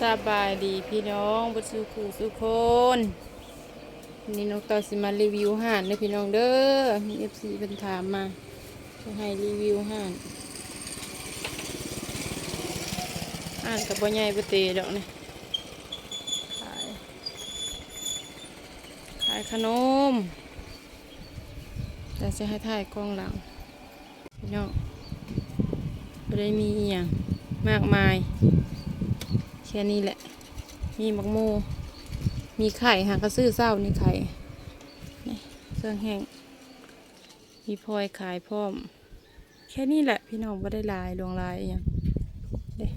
สบายดีพี่น้องบุสุขูสุคนนี่น้องต่อสิมารีวิวห่านเด้อพี่น้องเด้อมีเอฟซีเป็นถามมาจะให้รีวิวห่านห่านกับบ่ใหญ่บ่เตะดอกนี่ขายขายขนมแต่จะให้ถ่ายกล้องหลังพี่น้องบ่ได้มีอย่างมากมาย ค่นี้แหละ มีมักโม มีไข่หางกระซื้อเศร้านี่ไข่นี่เครื่องแห้ง มีพลอยขายพร้อม แค่นี้แหละพี่น้องไม่ได้ลายดวงลายอย่างเด้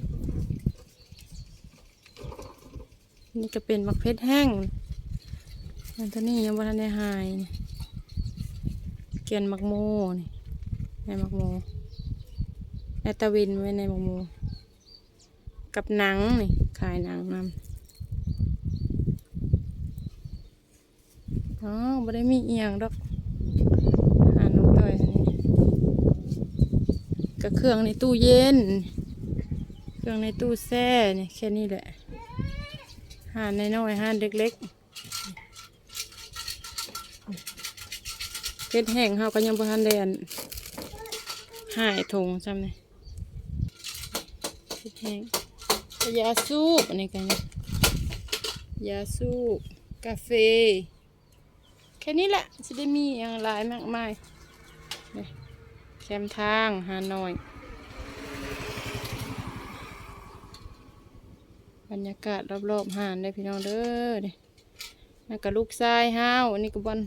นี่ก็เป็นมักเพชรแห้งอันตัวนี้ยังบ่ทันได้หาย เกียนมักโมนี่ในมักโมในตะวินไว้ในมักโม กับหนังนี่ขายหนังนำอ๋อบ่ได้มีเอียงดอกหาน้องต้อยนี่กับเครื่องในตู้เย็น เครื่องในตู้แช่นี่แค่นี้แหละหานในน้อยๆหานเล็กๆเพชรแห้งเฮาก็ยังบ่ทันได้อันหายทงจำเลยเพชรแห้ง ยาสูบอันนี้กันนะยาสูบกาแฟแค่นี้แหละจะได้มีอย่างหลายมากมายแคมทางหานอย บรรยากาศรอบๆหานได้พี่น้องเด้อนี่นั่นก็ลูกชายห้าวอันนี้ก็บอน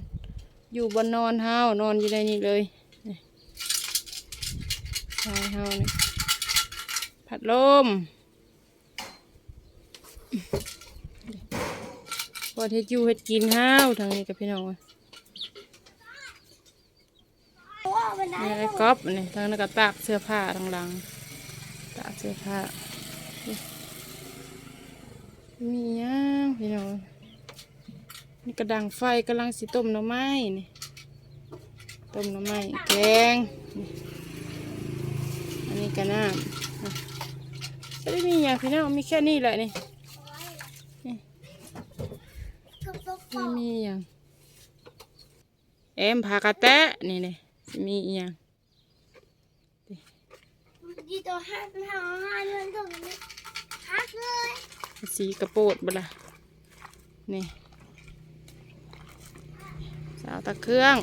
อยู่บนนอนห้าวนอนอยู่ในนี้เลยนี่ชายห้าวนี่พัดลม พอเฮ็ดอยู่เฮ็ดกินห้าวทางนี้กับพี่น้องอะนี่ไอ้ก๊อฟนี่ทางนั้นก็ตากเสื้อผ้าทางหลังตากเสื้อผ้ามีหยังพี่น้องนี่กระดังไฟกำลังสิต้มหน่อไม้นี่ต้มหน่อไม้แกงอันนี้ก็น้ำอะไม่ได้มีอย่างพี่น้องมีแค่นี้แหละนี่ ไม่มีอย่างเอ็มผากระแตะนี่เลยมีอหย่างดีตัวห้าเป็นห้าห้าเดือนถึงนี้ฮักเลยสีกระโปดบละนี่สาวตะเครื่อง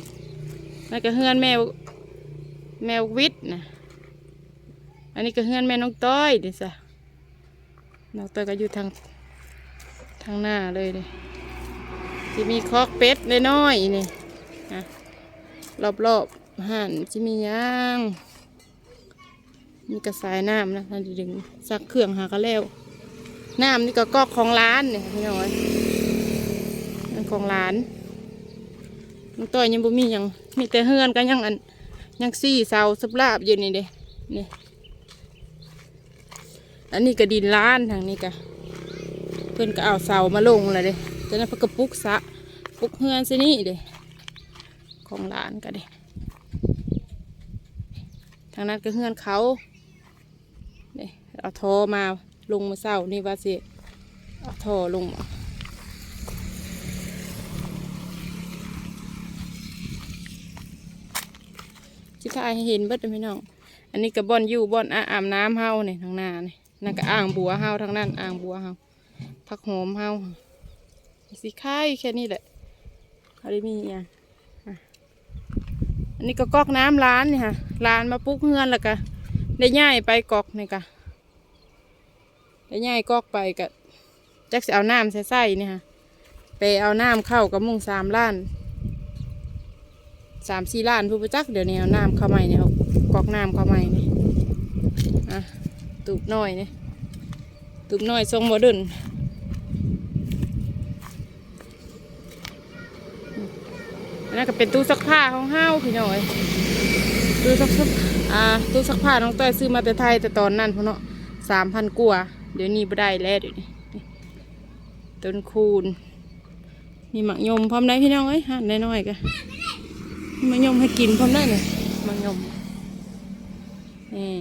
นั่นก็เฮือนแมวแมววิทย์นะอันนี้ก็เฮือนแม่น้องต้อยเดิสะน้องต้อยก็อยู่ทาง ทางหน้าเลยเลยที่มีคอกเป็ดน้อยๆนี่นะรอบๆหันจะมีย่าง มีกระสายน้ำนะท่านดึงซักเครื่องหากันแล้วน้ำนี่ก็กอกของร้านเนี่ยพี่น้อยนั่นของร้านน้องต้อยยังบ่มีหยังมีแต่เฮือนกันยังอันยังซี่เสาสับลาบอยู่นี่เด้นี่อันนี้ก็ดินร้านทางนี้ก็ เพื่อนก็เอาเสามาลงเลยเด้จากนั้นเพื่นก็ปลุกสะปุกเฮือนซินี่เด้ของร้านก็เด้ทางนั้นก็เฮือนเขานี่เอาทอมาลงมาเศร้านี่ว่าสิเอาทอลงมาชิทายให้เห็นเบิดเลยพี่น้อง อันนี้ก็บ่อนอยู่บอนอ่าบน้ำเฮาเนี่ยทางหน้าเนี่ยนั่นก็อ่างบัวเฮาทางนั้นอ่างบัวเฮา ผักหอมเฮาสีไข่แค่นี้แหละเขาได้มีอย่างอะอันนี้ก็ก๊อกน้ำร้านนี่ค่ะร้านมาปลุ๊กเฮือนแล้วก็ได้ย่ายไปกอกนี่กะแล้วย่ายกอกไปกับจักสิเอาน้ำใส่ใส่นี่ค่ะไปเอาน้ำเข้ากับมุงสามล้านสามสี่ล้านผู้ประจักเดี๋ยวนี้เอาน้ำเข้าใหม่เนี่ยเอากอกน้ำเข้าใหม่นี่อะตูบน้อยนี่ตูบน้อยทรงโมเดิร์น นนั้นก็เป็นตู้ซักผ้าของเฮ้าพี่น้อยตู้ซักอ่าตู้ซักผ้าน้องต้อยซื้อมาแต่ไทยแต่ตอนนั้นพเนาะสามพันกว่าเดี๋ยวนี้บ่ได้แล้วเดี๋ยวนี้ต้นคูณมีหมักยมพร้อมได้พี่น้องเอ้ยหั่นน้อยๆกันมีหมักยมให้กินพร้อมได้เลยหมักยมนี่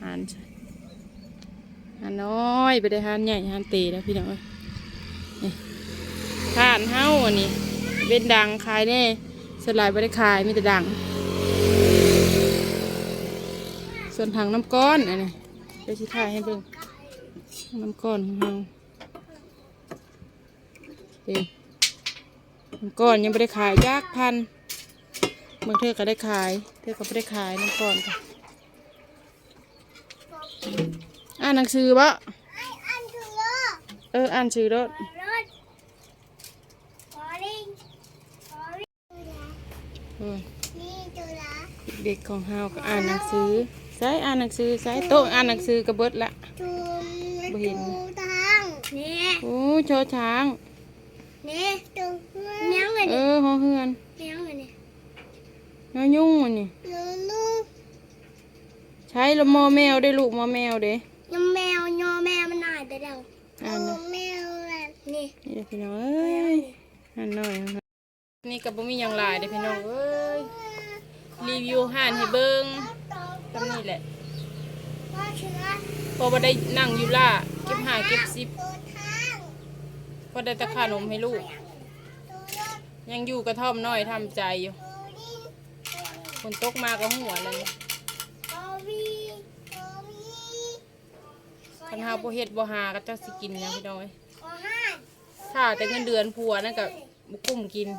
หั่นใส่หันน้อยไปได้หันใหญ่หันเตะแล้วพี่น้องเอ้ยนี่ผ่านเฮ้าอันนี้เป็นดังขายแน่ สลายไปได้ขายมีแต่ดัง ส่วนถังน้ำก้อนอันนี้เดี๋ยวชิถ่ายให้เบิ่งน้ำก้อนของเราโอเคน้ำก้อนยังไม่ได้ขายยากพันบางเธอก็ได้ขาย เธอก็ไม่ได้ขายน้ำก้อนค่ะอ่านหนังสือบ่ไอ้อันคือเยอะเอออ่านชื่อรถ รถขอลิงขอลิง เออ นี่จุฬาเด็กของเฮาก็อ่านหนังสือใช้อ่านหนังสือใช้โต๊ะอ่านหนังสือก็เบิดละจุมบ่เห็นจูทางนี่โอ้โชอช้างนี่จุเมียงเลยเอนี่อหอเฮือนเมียงเลยนี่ยอยุ่งอันนี่ลูลูใช้ละมอแมวได้ลูกมอแมวเด้ยมแมวยอแมวมันหายไปแล้วอ่านนะแมวแบบนี่นี่เด้อพี่น้องเอ้ยอ่านหน่อย นี่ก็บ่มียังหลายเด้อพี่น้องเอ้ยรีวิวห่านให้เบิ่งตำนี้แหละพอบ่ได้นั่งอยู่ล่าเก็บหาเก็บซิปพอได้ตะขานมให้ลูก ยังอยู่กระท่อมน้อยทำใจอยู่ตัวลิงฝนตกมาก็หัวเลยตัววีตัววีคันเฮาบ่เฮ็ดบ่หาก็จักสิกินหยังพี่น้อยถ้าแต่เงินเดือนผัวนั่นก็บ่กุ้มกิน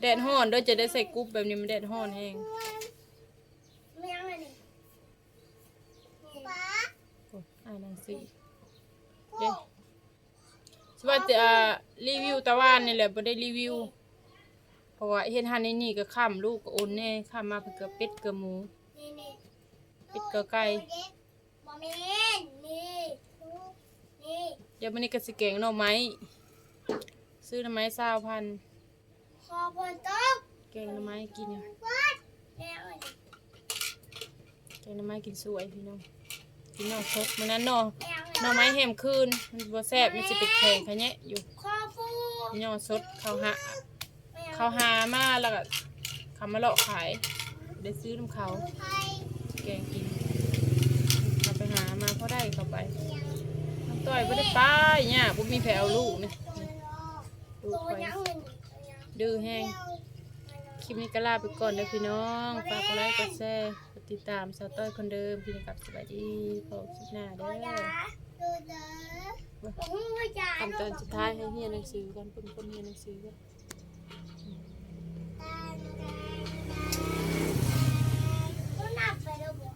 แดดฮ้อนด้อจะได้ใส่กรุ๊ปแบบนี้มันแดดฮ้อนแฮงเมียงเลยนี่ป้าโอ้ยอ่านหนังสือเด้สว่าจะอ่ารีวิวตะวันนี่แหละบ่ได้รีวิว เพราะว่าเฮ็ดหันในนี่ก็ข้ามลูกก็โอนแน่ข้ามมาเพิ่นก็เป็ดก็หมูนี่นี่เป็ดก็ไก่บอมเมนนี่นี่เดี๋ยวมื้อนี้ก็สิแกงหน่อไม้ซื้อหน่อไม้20,000 ขอฝนตกแกงหน่อไม้กินวัดแม่เลยแกงหน่อไม้กินสวยพี่น้อง กินหน่อสดมื้อนั้นหน่อแม่หน่อไม้แหมคืน มันบ่แซ่บมันสิเป็นแข็งคะแยะอยู่ขอฟูหน่อสดเขาหาเขาหามาแล้วก็เขามาเลาะขายได้ซื้อน้ำเขาไทยแกงกินเขาไปหามาเขาได้เขาไปน้องต้อยไม่ได้ไปเนี่ยผมมีแผลเอาลูกเนี่ยลูกตัวไปยังเงิน ดื้อแห้งคลิปนี้ก็ลาไปก่อนเลยพี่น้องฝากกดไลค์กดแชร์กดติดตามสาวต้อยคนเดิมพี่นะครับสวัสดีพบคลิปหน้าเด้อจ๋าตัวจ๋าตัวจ๋าคำตอนสุดท้ายให้เฮียนหนังสือกันเพิ่นคนเฮียนหนังสือกันตัวหนักไปแล้วบอก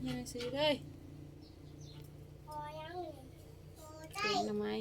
เฮียนหนังสือเลยพอยังตัวเก่ได้งหน่อไม้